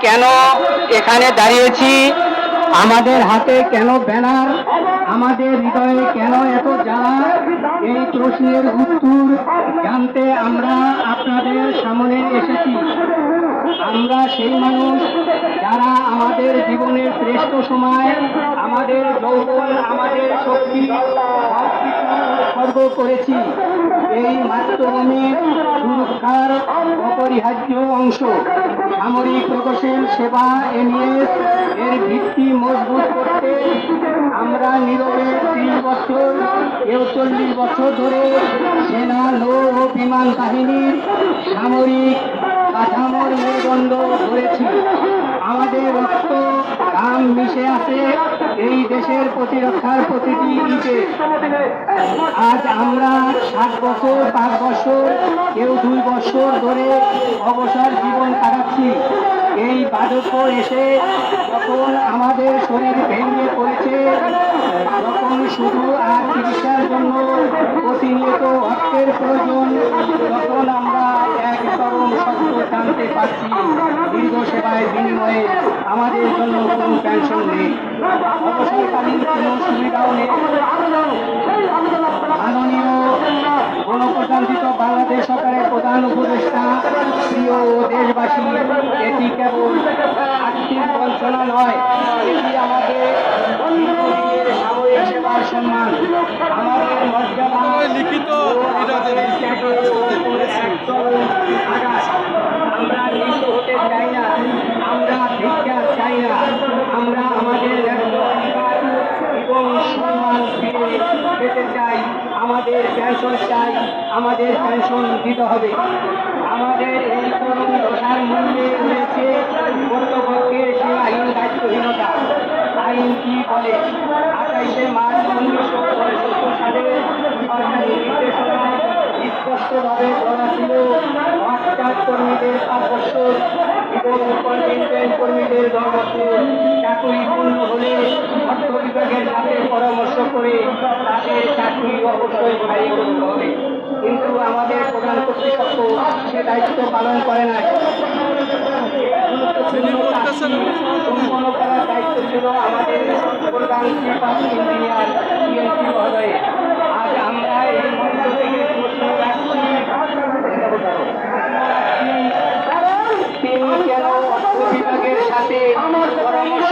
কেন এখানে দাঁড়িয়েছি? আমাদের হাতে কেন ব্যানার? আমাদের হৃদয়ে কেন এত জ্বালা? এই প্রশ্নের উত্তর জানতে আমরা আপনাদের সামনে এসেছি। আমরা সেই মানুষ যারা আমাদের জীবনের শ্রেষ্ঠ সময়, আমাদের যৌবন, আমাদের শক্তি সবকিছু উৎসর্গ করেছি। এই মাতৃভূমির সুরক্ষার অপরিহার্য অংশ। সামরিক প্রকৌশল সেবা এনএস এর ভিত্তি মজবুত করতে আমরা নীরবে ত্রিশ বছর কেউ চল্লিশ বছর ধরে সেনা, নৌ ও বিমান বাহিনীর সামরিক কাঠামোর মেরুদণ্ড করেছি আমাদের রক্ত গাম মিশে আছে। এই দেশের প্রতিরক্ষার প্রতিটি ইটে আজ আমরা ষাট বছর, পাঁচ বছর, কেউ দুই বছর ধরে অবসর জীবন কাটাচ্ছি। এই বার্ধক্য এসে যখন আমাদের শরীর ভেঙে পড়েছে যখন শুধু আর চিকিৎসার জন্য প্রতিনিয়ত অর্থের প্রয়োজন তখন আমরা এক চরম সত্য জানতে পারছি। দীর্ঘ সেবায় বিনিময়ে আমাদের জন্য কোনো পেনশন নেই। অবসরকালীন কোনো সুবিধাও নেই। মাননীয় গণপ্রজাতন্ত্রিত বাংলাদেশ সরকারের প্রধান উপদেষ্টা প্রিয় দেশবাসী এটি কেবল আর্থিক বঞ্চনা নয় এটি আমাদের সাময়িক সেবার সম্মান। আমাদের মর্যাদা লিখিত আমরা নিঃস্ব হতে চাই না আমরা ভিক্ষা চাই না আমরা আমাদের ন্যায্য অধিকার এবং সম্মান ফিরে পেতে চাই আমাদের পেনশন চাই, আমাদের পেনশন দিতে হবে। আমাদের এই করুণ দশার মূল্যে রয়েছে, কর্তৃপক্ষের সীমাহীন দায়িত্বহীনতা। আইন কি বলে? আঠাইশে মার্চ উনিশশো পঁয়সত্তর সালে সরকারি নির্দেশনায় স্পষ্টভাবে বলা ছিল হঠাৎ কর্মীদের পাঁচ বছর এবং কন্টিনজেন্ট কর্মীদের বছর চাকরি পূর্ণ হলে করে তাদের চাকরি অবশ্যই হারিয়ে করতে হবে। কিন্তু আমাদের প্রধান কর্তৃপক্ষ সে দায়িত্ব পালন করে না সম্পন্ন করার দায়িত্ব ছিল আমাদের প্রধান ইঞ্জিনিয়ার টিএমসি মহোদয়ে আজ আমরা এই মন্দির থেকে তিনি কেন অর্থ সাথে পরামর্শ